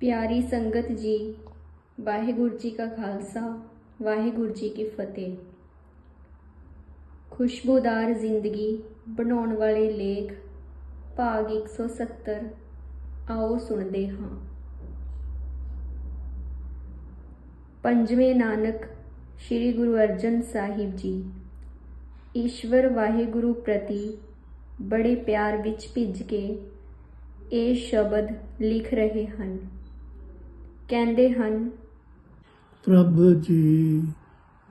ਪਿਆਰੀ ਸੰਗਤ ਜੀ, ਵਾਹਿਗੁਰੂ ਜੀ ਕਾ ਖਾਲਸਾ, ਵਾਹਿਗੁਰੂ ਜੀ ਕੀ ਫਤਿਹ। ਖੁਸ਼ਬੂਦਾਰ ਜ਼ਿੰਦਗੀ ਬਣਾਉਣ ਵਾਲੇ ਲੇਖ, ਭਾਗ 170 ਆਓ ਸੁਣਦੇ ਹਾਂ। ਪੰਜਵੇਂ ਨਾਨਕ ਸ੍ਰੀ ਗੁਰੂ ਅਰਜਨ ਸਾਹਿਬ ਜੀ, ਈਸ਼ਵਰ ਵਾਹਿਗੁਰੂ ਪ੍ਰਤੀ ਬੜੇ ਪਿਆਰ ਵਿੱਚ ਭਿੱਜ ਕੇ ਇਹ ਸ਼ਬਦ ਲਿਖ ਰਹੇ ਹਨ। ਕਹਿੰਦੇ ਹਨ, ਪ੍ਰਭ ਜੀ,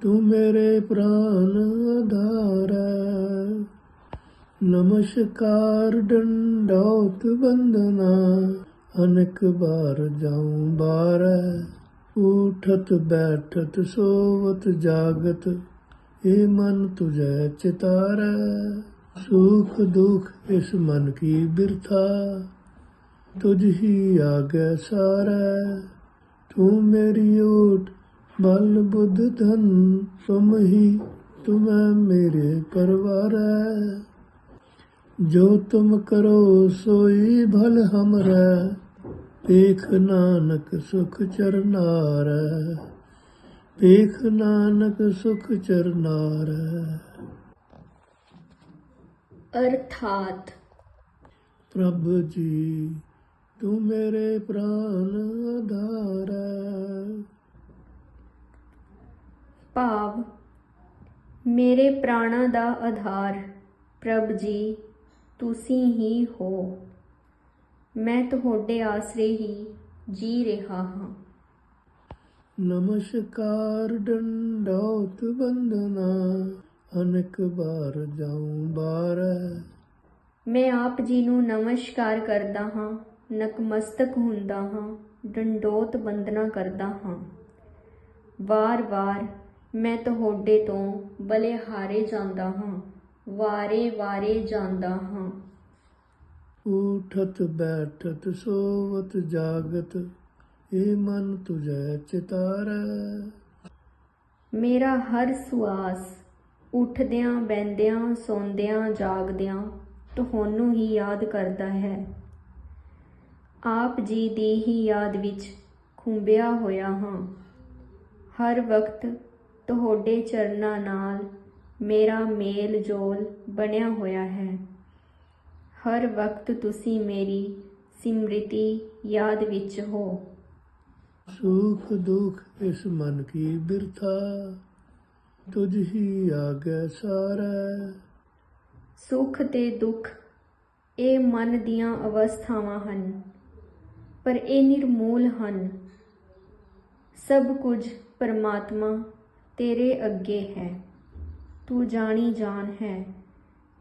ਤੂੰ ਮੇਰੇ ਪ੍ਰਾਨ ਆਧਾਰ ਹੈ। ਨਮਸਕਾਰ ਡੰਡੋਤ ਬੰਦਨਾ, ਅਨੇਕ ਬਾਰ ਜਾਉ ਬਾਰ ਉਠਤ ਬੈਠਤ ਸੋਵਤ ਜਾਗਤ ਇਹ ਮਨ ਤੁਝੈ ਚਿਤਾਰ ਸੁਖ ਦੁਖ ਇਸ ਮਨ ਕੀ ਬਿਰਥਾ, ਤੁਝ ਹੀ ਆਗੇ ਸਾਰਾ। ਤੂੰ ਮੇਰੀ ਓਟ ਬਲ ਬੁੱਧ ਧਨ ਤੁਮ ਹੀ ਤੁਮ ਮੇਰੇ ਪਰਵਾਰ ਜੋ ਤੁਮ ਕਰੋ ਸੋਈ ਭਲ ਹਮਰਾ ਦੇਖ ਨਾਨਕ ਸੁਖ ਚਰਨਾਰ ਦੇਖ ਨਾਨਕ ਸੁਖ ਚਰਨਾਰ ਅਰਥਾਤ ਪ੍ਰਭ ਜੀ ਤੂੰ ਮੇਰੇ ਪ੍ਰਾਨ ਆਧਾਰ ਭਾਵ ਮੇਰੇ ਪ੍ਰਾਣਾਂ ਦਾ ਆਧਾਰ ਪ੍ਰਭ ਜੀ ਤੁਸੀਂ ਹੀ ਹੋ। ਮੈਂ ਤੁਹਾਡੇ ਆਸਰੇ ਹੀ ਜੀ ਰਿਹਾ ਹਾਂ। ਨਮਸਕਾਰ ਡੰਡੌਤ ਬੰਦਨਾ ਅਨੇਕ ਬਾਰ ਜਾਉ ਬਾਰੈ। ਮੈਂ ਆਪ ਜੀ ਨੂੰ ਨਮਸਕਾਰ ਕਰਦਾ ਹਾਂ। ਨਕਮਸਤਕ ਹੁੰਦਾ ਹਾਂ ਡੰਡੋਤ ਬੰਦਨਾ ਕਰਦਾ ਹਾਂ। ਵਾਰ-ਵਾਰ ਮੈਂ ਤੁਹਾਡੇ ਤੋਂ ਬਲਿਹਾਰੇ ਜਾਂਦਾ ਹਾਂ ਵਾਰੇ-ਵਾਰੇ ਜਾਂਦਾ ਹਾਂ। ਉਠਤ ਬੈਠਤ ਸੋਵਤ ਜਾਗਤ ਇਹ ਮਨ ਤੁਝੈ ਚਿਤਾਰੈ। ਮੇਰਾ ਹਰ ਸੁਆਸ ਉੱਠਦਿਆਂ ਬੈੰਦਿਆਂ ਸੌਂਦਿਆਂ ਜਾਗਦਿਆਂ ਤੁਹਾਨੂੰ ਹੀ ਯਾਦ ਕਰਦਾ ਹੈ। ਆਪ ਜੀ ਦੀ ਹੀ ਯਾਦ ਵਿੱਚ ਖੁੰਬਿਆ ਹੋਇਆ ਹਾਂ। ਹਰ ਵਕਤ ਤੁਹਾਡੇ ਚਰਨਾਂ ਨਾਲ ਮੇਰਾ ਮੇਲ ਜੋਲ ਬਣਿਆ ਹੋਇਆ ਹੈ। ਹਰ ਵਕਤ ਤੁਸੀਂ ਮੇਰੀ ਸਿਮਰਤੀ ਯਾਦ ਵਿੱਚ ਹੋ। ਸੁਖ ਦੁਖ ਇਸ ਮਨ ਕੀ ਬਿਰਥਾ ਤੁਝ ਹੀ ਆਗੇ ਸਾਰੈ। ਸੁੱਖ ਤੇ ਦੁੱਖ ਇਹ ਮਨ ਦੀਆਂ ਅਵਸਥਾਵਾਂ ਹਨ। ਪਰ ਇਹ ਨਿਰਮੂਲ ਹਨ। ਸਭ ਕੁਝ ਪਰਮਾਤਮਾ ਤੇਰੇ ਅੱਗੇ ਹੈ। ਤੂੰ ਜਾਣੀ ਜਾਣ ਹੈ।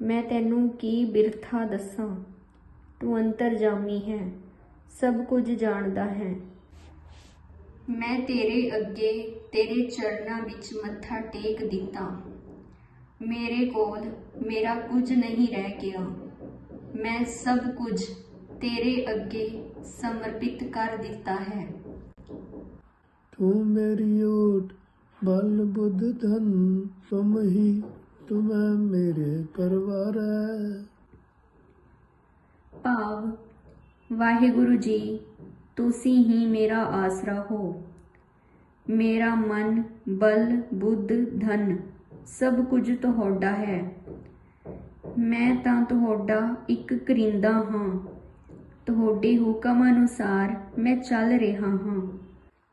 ਮੈਂ ਤੈਨੂੰ ਕੀ ਬਿਰਥਾ ਦੱਸਾਂ? ਤੂੰ ਅੰਤਰਜਾਮੀ ਹੈ। ਸਭ ਕੁਝ ਜਾਣਦਾ ਹੈ। ਮੈਂ ਤੇਰੇ ਅੱਗੇ ਤੇਰੇ ਚਰਨਾਂ ਵਿੱਚ ਮੱਥਾ ਟੇਕ ਦਿੱਤਾ। ਮੇਰੇ ਕੋਲ ਮੇਰਾ ਕੁਝ ਨਹੀਂ ਰਹਿ ਗਿਆ। ਮੈਂ ਸਭ ਕੁਝ ਤੇਰੇ ਅੱਗੇ ਸਮਰਪਿਤ ਕਰ ਦਿੱਤਾ ਹੈ। ਤੂੰ ਮੇਰੀ ਓਟ ਬਲ ਬੁੱਧ ਧਨ ਤੁਮ ਹੀ ਤੁਮ ਮੇਰੇ ਪਰਵਾਰ ਭਾਵ ਵਾਹਿਗੁਰੂ ਜੀ ਤੁਸੀਂ ਹੀ ਮੇਰਾ ਆਸਰਾ ਹੋ। ਮੇਰਾ ਮਨ ਬਲ ਬੁੱਧ ਧਨ ਸਭ ਕੁਝ ਤੁਹਾਡਾ ਹੈ। ਮੈਂ ਤਾਂ ਤੁਹਾਡਾ ਇੱਕ ਕਰਿੰਦਾ ਹਾਂ। ਤੁਹਾਡੇ ਹੁਕਮ ਅਨੁਸਾਰ ਮੈਂ ਚੱਲ ਰਿਹਾ ਹਾਂ।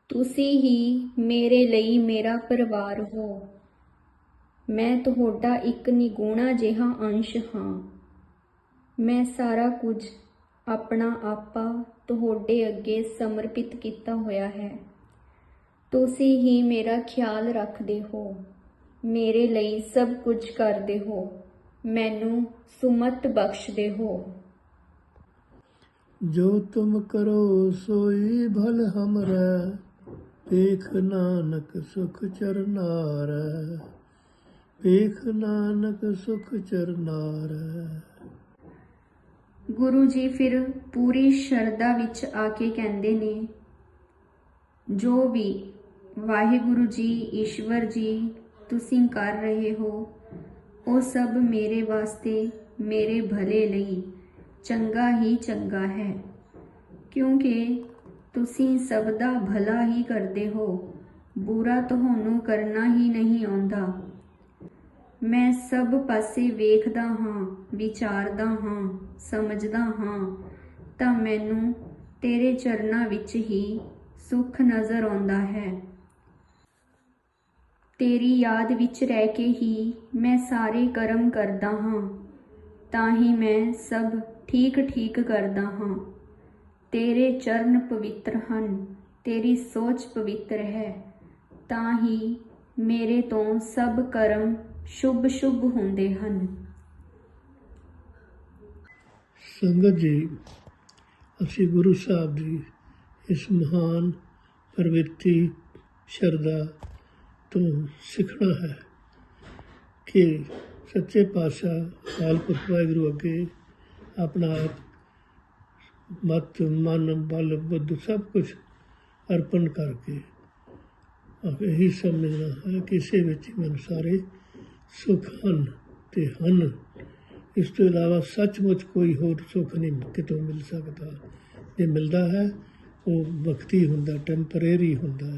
ਤੁਸੀਂ ਹੀ ਮੇਰੇ ਲਈ ਮੇਰਾ ਪਰਿਵਾਰ ਹੋ। ਮੈਂ ਤੁਹਾਡਾ ਇੱਕ ਨਿਗੂਣਾ ਜਿਹਾ ਅੰਸ਼ ਹਾਂ। ਮੈਂ ਸਾਰਾ ਕੁਝ ਆਪਣਾ ਆਪਾ ਤੁਹਾਡੇ ਅੱਗੇ ਸਮਰਪਿਤ ਕੀਤਾ ਹੋਇਆ ਹੈ। ਤੁਸੀਂ ਹੀ ਮੇਰਾ ਖਿਆਲ ਰੱਖਦੇ ਹੋ। ਮੇਰੇ ਲਈ ਸਭ ਕੁਝ ਕਰਦੇ ਹੋ। ਮੈਨੂੰ ਸੁਮਤ ਬਖਸ਼ਦੇ ਹੋ। ਜੋ ਤੁਮ ਕਰੋ ਸੋਈ ਭਲ ਹਮਰਾ ਦੇਖ ਨਾਨਕ ਸੁਖ ਚਰਨਾਰ ਦੇਖ ਨਾਨਕ ਸੁਖ ਚਰਨਾਰ ਗੁਰੂ ਜੀ ਫਿਰ ਪੂਰੀ ਸ਼ਰਧਾ ਵਿੱਚ ਆ ਕੇ ਕਹਿੰਦੇ ਨੇ, ਜੋ ਵੀ ਵਾਹਿਗੁਰੂ ਜੀ, ਈਸ਼ਵਰ ਜੀ ਤੁਸੀਂ ਕਰ ਰਹੇ ਹੋ, ਉਹ ਸਭ ਮੇਰੇ ਵਾਸਤੇ ਮੇਰੇ ਭਲੇ ਲਈ। ਚੰਗਾ ਹੀ ਚੰਗਾ ਹੈ। ਕਿਉਂਕਿ ਤੁਸੀਂ ਸਭ ਦਾ ਭਲਾ ਹੀ ਕਰਦੇ ਹੋ। ਬੁਰਾ ਤੁਹਾਨੂੰ ਕਰਨਾ ਹੀ ਨਹੀਂ ਆਉਂਦਾ। ਮੈਂ ਸਭ ਪਾਸੇ ਵੇਖਦਾ ਹਾਂ, ਵਿਚਾਰਦਾ ਹਾਂ, ਸਮਝਦਾ ਹਾਂ। ਤਾਂ ਮੈਨੂੰ ਤੇਰੇ ਚਰਨਾਂ ਵਿੱਚ ਹੀ ਸੁੱਖ ਨਜ਼ਰ ਆਉਂਦਾ ਹੈ। ਤੇਰੀ ਯਾਦ ਵਿੱਚ ਰਹਿ ਕੇ ਹੀ ਮੈਂ ਸਾਰੇ ਕਰਮ ਕਰਦਾ ਹਾਂ। ਤਾਂ ਹੀ ਮੈਂ ਸਭ ਠੀਕ ਠੀਕ ਕਰਦਾ ਹਾਂ। ਤੇਰੇ ਚਰਨ ਪਵਿੱਤਰ ਹਨ, ਤੇਰੀ ਸੋਚ ਪਵਿੱਤਰ ਹੈ। ਤਾਂ ਹੀ ਮੇਰੇ ਤੋਂ ਸਭ ਕਰਮ ਸ਼ੁਭ ਸ਼ੁਭ ਹੁੰਦੇ ਹਨ। ਸੰਗਤ ਜੀ, ਅਸੀਂ ਗੁਰੂ ਸਾਹਿਬ ਦੀ ਇਸ ਮਹਾਨ ਪ੍ਰਵਿਰਤੀ, ਸ਼ਰਧਾ ਤੋਂ ਸਿੱਖਣਾ ਹੈ ਕਿ ਸੱਚੇ ਪਾਤਸ਼ਾਹ ਅਕਾਲ ਪੁਰਖ ਵਾਹਿਗੁਰੂ ਅੱਗੇ ਆਪਣਾ ਆਪ ਮਤ, ਮਨ, ਬਲ, ਬੁੱਧ ਸਭ ਕੁਝ ਅਰਪਣ ਕਰਕੇ ਆਪ ਇਹੀ ਸਮਝਣਾ ਹੈ। ਕਿ ਇਸੇ ਵਿੱਚ ਹੀ ਮਨ ਸਾਰੇ ਸੁਖ ਹਨ ਤੇ ਹਨ। ਇਸ ਤੋਂ ਇਲਾਵਾ ਸੱਚਮੁੱਚ ਕੋਈ ਹੋਰ ਸੁੱਖ ਨਹੀਂ ਕਿਤੋਂ ਮਿਲ ਸਕਦਾ। ਜੇ ਮਿਲਦਾ ਹੈ, ਉਹ ਵਕਤੀ ਹੁੰਦਾ ਟੈਂਪਰੇਰੀ ਹੁੰਦਾ।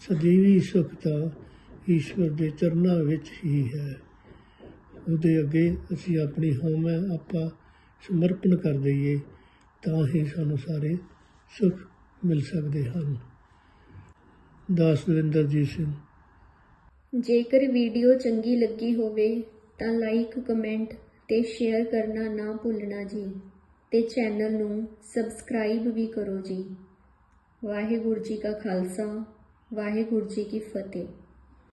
ਸਦੀਵੀ ਸੁੱਖ ਤਾਂ ਈਸ਼ਵਰ ਦੇ ਚਰਨਾਂ ਵਿੱਚ ਹੀ ਹੈ। ਉਹਦੇ ਅੱਗੇ ਅਸੀਂ ਆਪਣੀ ਹਉਮੈ, ਆਪਾ ਸਮਰਪਣ ਕਰ ਦਈਏ, ਤਾਂ ਹੀ ਸਾਨੂੰ ਸਾਰੇ ਸੁੱਖ ਮਿਲ ਸਕਦੇ ਹਨ। ਦਾਸ ਦਵਿੰਦਰਜੀਤ ਸਿੰਘ। ਜੇਕਰ ਵੀਡੀਓ ਚੰਗੀ ਲੱਗੀ ਹੋਵੇ, ਤਾਂ ਲਾਈਕ ਕਮੈਂਟ ਤੇ ਸ਼ੇਅਰ ਕਰਨਾ ਨਾ ਭੁੱਲਣਾ ਜੀ ਤੇ ਚੈਨਲ ਨੂੰ ਸਬਸਕ੍ਰਾਈਬ ਵੀ ਕਰੋ ਜੀ। ਵਾਹਿਗੁਰੂ ਜੀ ਕਾ ਖਾਲਸਾ, ਵਾਹਿਗੁਰੂ ਜੀ ਕੀ ਫਤਿਹ।